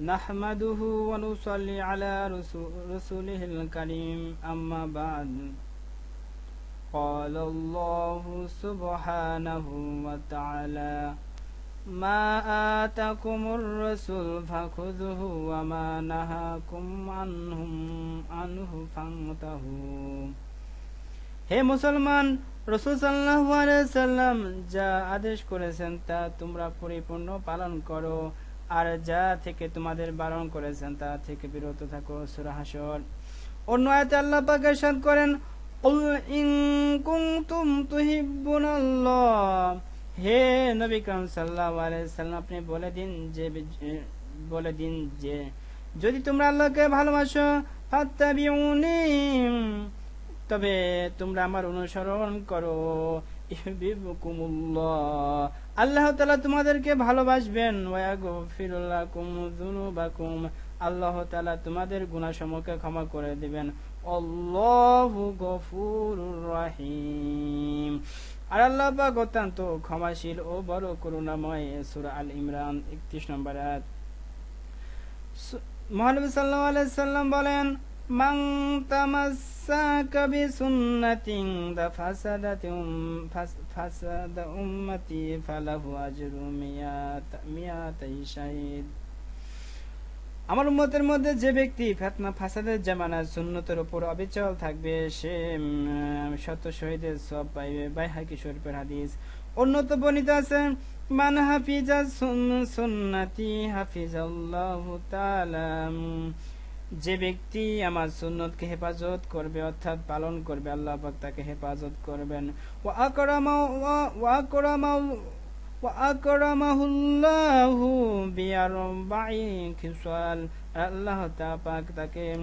نحمده ونصلي على رسو- رسوله الكريم أما بعد قال الله سبحانه وتعالى ما آتاكم الرسول فخذوه وما نهاكم عنهم عنه فانتهوا হে মুসলমান রসুল সাল্লাল্লাহু আলাইহি সাল্লাম যা আদেশ করেছেন তা তোমরা পরিপূর্ণ পালন করো আর যা থেকে তোমাদের বারণ করেছেন, তা থেকে বিরত থাকো, সূরা হাসর। অন্য আয়াতে আল্লাহ পাক করেন, কুল ইন কুনতুম তুহিব্বুনাল্লাহ। হে নবী সাল্লাল্লাহু আলাইহি সাল্লাম আপনি বলে দিন যে, বলে দিন যে, যদি তোমরা আল্লাহকে ভালোবাসো, ফাত্তাবিউনি, তবে তোমরা আমার অনুসরণ করো। ইহবিবকুমুল্লাহ আল্লাহ তাআলা তোমাদেরকে ভালোবাসবেন। আল্লাহ তাআলা তোমাদের গুনাহসমূহকে ক্ষমা করে দিবেন। গফুরুর আর আল্লাহ পাক অত্যন্ত ক্ষমাশীল ও বড় করুণাময় সূরা আল ইমরান 31 নম্বর মহানবী সাল্লাম বলেন আমার উম্মতের মধ্যে যে ব্যক্তি ফেতনা ফাসাদের জামানা সুন্নতের উপর অবিচল থাকবে সে শত শহীদের সব পাইবে। বাইহাকি শরীফের হাদিস। উন্নত বর্ণিত আছে মান হাফিজা সুন- সুন্নাতি তাআলা। উম, যে ব্যক্তি আমার সুন্নতকে হেফাজত করবে, অর্থাৎ পালন করবে, আল্লাহ পাক তাকে হেফাজত করবেন। ওয়া আকরামা, ওয়া- আকরামা আকরামাহুল্লাহু বিআরবাই খিসাল। আল্লাহ পাক তাকে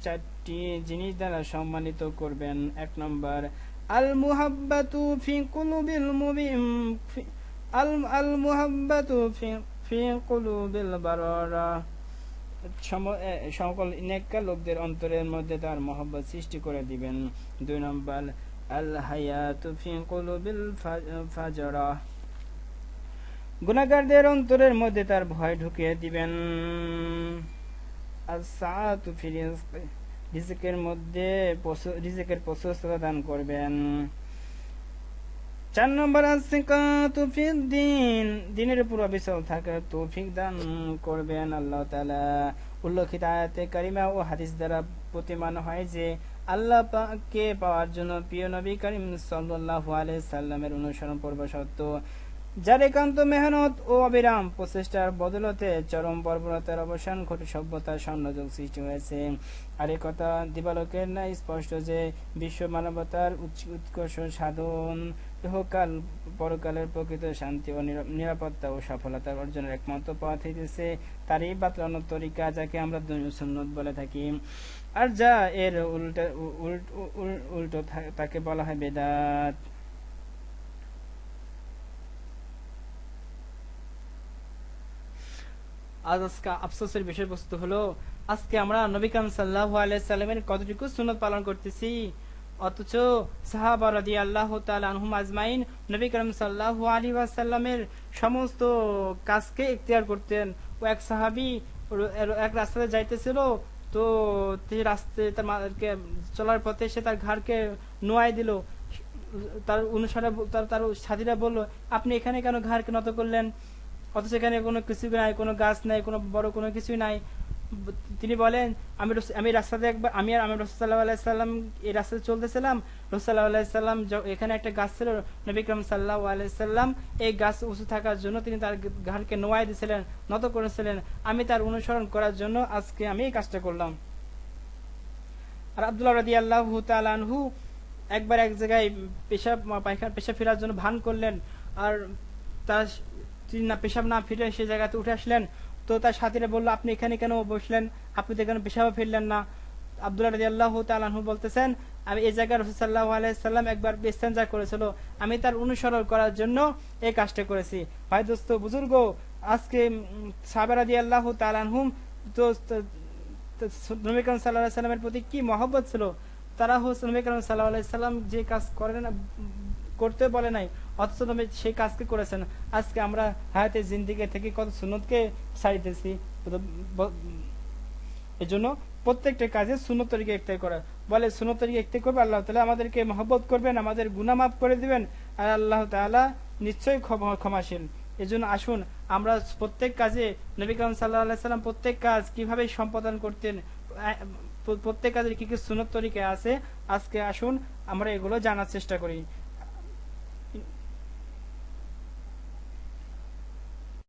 চারটি জিনিস দ্বারা সম্মানিত করবেন। এক নম্বর আল মুহাব্বাতু ফি কুলুবিল মুবিন, ফি- আল আল মুহাব্বাতু ফি ফি কুলুবিল বারারা। সকল নেককার লোকদের অন্তরের মধ্যে তার মহব্বত সৃষ্টি করে দিবেন। দুই নম্বর অন্তরের মধ্যে তার ভয় ঢুকিয়ে দিবেন। রিজক মধ্যে রিজিকের প্রশস্ততা দান করবেন। চার নম্বর আছে তুফিক দিন। দিনের উপর অবিচল থাকার তৌফিক দান করবেন আল্লাহ তালা উল্লেখিত আয়াতে কারিমা ও হাদিস দ্বারা প্রতিমান হয় যে, আল্লাহ পাককে পাওয়ার জন্য প্রিয় নবী করিম সাল্লাহ আলাইহি সাল্লামের অনুসরণ পূর্ব সত্য যার একান্ত মেহনত ও অবিরাম প্রচেষ্টার বদলতে চরম বর্বরতার অবসান ঘটে সভ্যতার স্বর্ণযোগ সৃষ্টি হয়েছে। আর এ কথা দিবালোকের নাই স্পষ্ট যে, বিশ্ব মানবতার উৎকর্ষ সাধন, ইহকাল, পরকালের প্রকৃত শান্তি ও নিরা- নিরাপত্তা ও সফলতা অর্জনের একমাত্র পথ হইতেছে তারই বাতলানো তরিকা যাকে আমরা সুন্নত বলে থাকি। আর যা এর উল্টা উল্ট তাকে বলা হয় বেদাত। আজ আজকে আফসোসের বিষয়বস্তু হলো, আজকে আমরা নবী কাম সাল্লাল্লাহু আলাইহি সাল্লামের কতটুকু সুন্নত পালন করতেছি? অথচ সাহাবা রাদিয়াল্লাহু তাআলা আনহুম আজমাইন নবী করিম সাল্লাল্লাহু আলাইহি ওয়াসাল্লামের সমস্ত কাজকে ইখতিয়ার করতেন। ও এক সাহাবী এক রাস্তাতে যাইতেছিল, তো তিনি রাস্তায় তার চলার পথে সে তার ঘাড়কে নোয়াই দিল। তার অনুসারে তার তার সাথীরা বলল, আপনি এখানে কেন ঘাড়কে নত করলেন? অথচ এখানে কোনো কিছু নাই, কোনো গাছ নাই, কোনো বড় কোনো কিছুই নাই। তিনি বলেন, আমি আমি রাস্তাতে একবার, আমি আর আমি রসুল্লাহ আলাইসাল্লাম এই রাস্তাতে চলতেছিলাম। রসুল্লাহ আলাইসাল্লাম এখানে একটা গাছ ছিল, নবী করিম সাল্লাহ আলাইসাল্লাম এই গাছ উঁচু থাকার জন্য তিনি তার ঘাড়কে নোয়াই দিয়েছিলেন নত করেছিলেন। আমি তার অনুসরণ করার জন্য আজকে আমি এই কাজটা করলাম। আর আব্দুল্লাহ রাদি আল্লাহ তালানহু একবার এক জায়গায় পেশা পায়খানা, পেশাব ফেরার জন্য ভান করলেন। আর তার না পেশাব না ফিরে সে জায়গাতে উঠে আসলেন। তো তার সাথীরা বলল, আপনি এখানে কেন বসলেন? আপনি তো এখানে পেশাব ফিরলেন না। আব্দুল্লাহ রাজি আল্লাহ তালাহু বলতেছেন, আমি এই জায়গায় রসুল্লাহ আলাইসাল্লাম একবার বেস্তেঞ্জা করেছিল। আমি তার অনুসরণ করার জন্য এই কাজটা করেছি। ভাই দোস্ত, বুজুর্গ, আজকে সাবেরাদি আল্লাহ তালানহুম তো নবী করিম সাল্লাহ সাল্লামের প্রতি কি মহব্বত ছিল? তারা হচ্ছে নবী করিম সাল্লাহ সাল্লাম যে কাজ করেন করতে বলে নাই। অথচ নবী সেই কাজকে করেছেন। আজকে আমরা হায়াতে জিন্দিগি থেকে কত সুন্নতকে ছাড়িতেছি। এই জন্য প্রত্যেকটা কাজে সুন্নত তরিকে একটাই করা। বলে সুন্নত তরিকে একটাই করবে, আল্লাহ তালা আমাদেরকে মহব্বত করবেন, আমাদের গুনাহ মাফ করে দিবেন, আর আল্লাহ তাআলা নিশ্চয়ই ক্ষমা- ক্ষমাশীল। এই জন্য আসুন, আমরা প্রত্যেক কাজে নবী কালাম সাল্লাহ সাল্লাম প্রত্যেক কাজ কীভাবে সম্পাদন করতেন প্রত্যেক কাজের কি কি সুনত তরিকা আছে, আজকে আসুন, আমরা এগুলো জানার চেষ্টা করি।